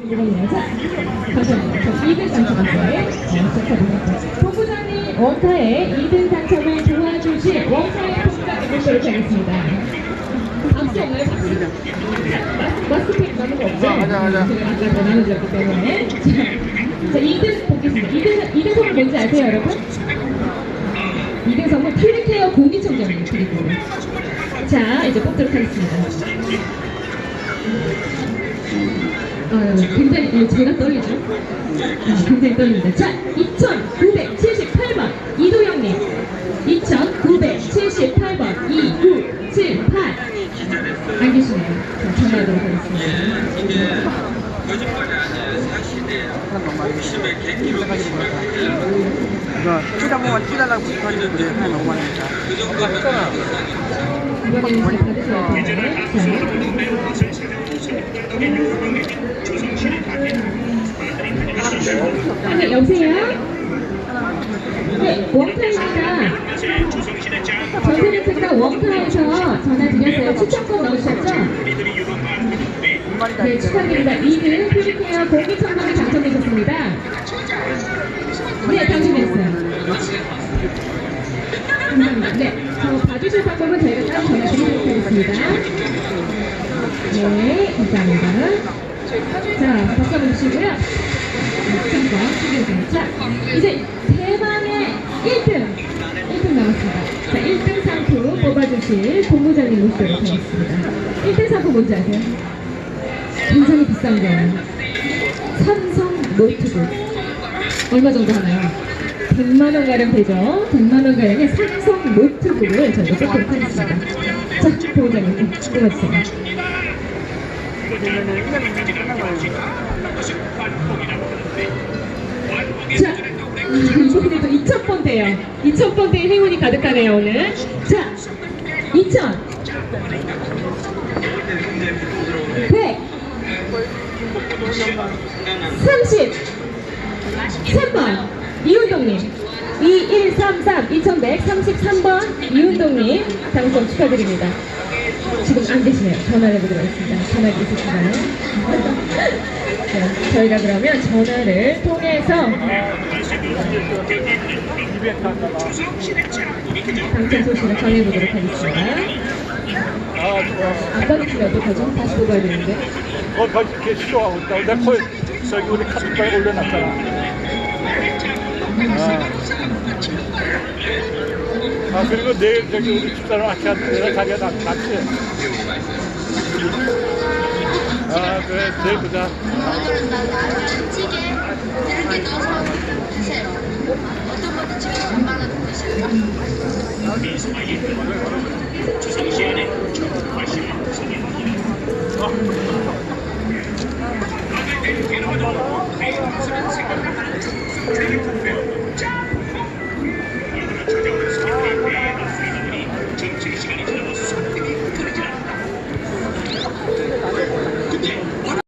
감사합니다. 2등 당첨자의 축하드립니다. 본부장님 원타에 2등 당첨을 도와주실 원타의 통과 해보도록 하겠습니다. 박수 없나요? 박수. 자, 마스크팩 나는 거 없죠? 가자, 가자. 제가 아까 더 나눠줬기 때문에. 자, 자 2등 보겠습니다. 2등, 2등 선물 뭔지 아세요, 여러분? 2등 선물 퓨리케어 공기청정기 드리고. 자, 이제 뽑도록 하겠습니다. 아, 굉장히 어, 제가 떨리죠? 아, 굉장히 떨립니다. 자, 2,978번 이도영님, 2,978번 2978. 안 계시네요. 자, 전화하도록 하겠습니다. 이거 티한 번만 튀달라고 부탁하는 분이 하나 너무 많으니까. 이번 네, 여보세요? 네, 원타입니다. 전세대책가 원타에서 전화 드렸어요. 추천권 넣으셨죠? 네, 축하드립니다. 2등 퓨리케어 공기청정기 당첨되셨습니다. 네, 당첨 하겠습니다. 네, 감사합니다. 자, 박수 한번 주시고요. 축의해주세요. 자, 이제 대망의 1등! 1등 남았습니다. 자, 1등 상품 뽑아주실 본부장님 모시도록 하겠습니다. 1등 상품 뭔지 아세요? 굉장히 비싼 거예요. 삼성 노트북. 얼마 정도 하나요? 100만 원 가량 되죠? 100만 원 가량의 삼성 노트북을 저희가 뽑도록 하겠습니다. 자, 본부장님 뽑아주세요. 되면은 1년 끝난 거예요. 자, 이번에도 2,000번대요. 2,000번대의 행운이 가득하네요, 오늘. 자, 2,000. 100. 30. 3번. 이운동님. 2133. 2133번. 이운동님. 당첨 축하드립니다. 지금 안 되시네요. 전화를 해보도록 하겠습니다. 전화기 있으신가요? 자, 저희가 그러면 전화를 통해서 당첨 소식을 전해보도록 하겠습니다. 아, 좋아. 안 받으시면 어떡하죠? 다시 뽑아야 되는데. 어, 나 싫어하고 있다. 내 코에 저기 우리 카톡방에 올려놨잖아. 아. 그리고 내일 저기 우리 집사람 아키한테 내가 가게 놨지 아 그래 제일 그다 찌개 이렇게 넣어서 드세요. 어떤 것도 집에서 엄마가 드시고 주성시 안에 전국 과실을 구성해봅니다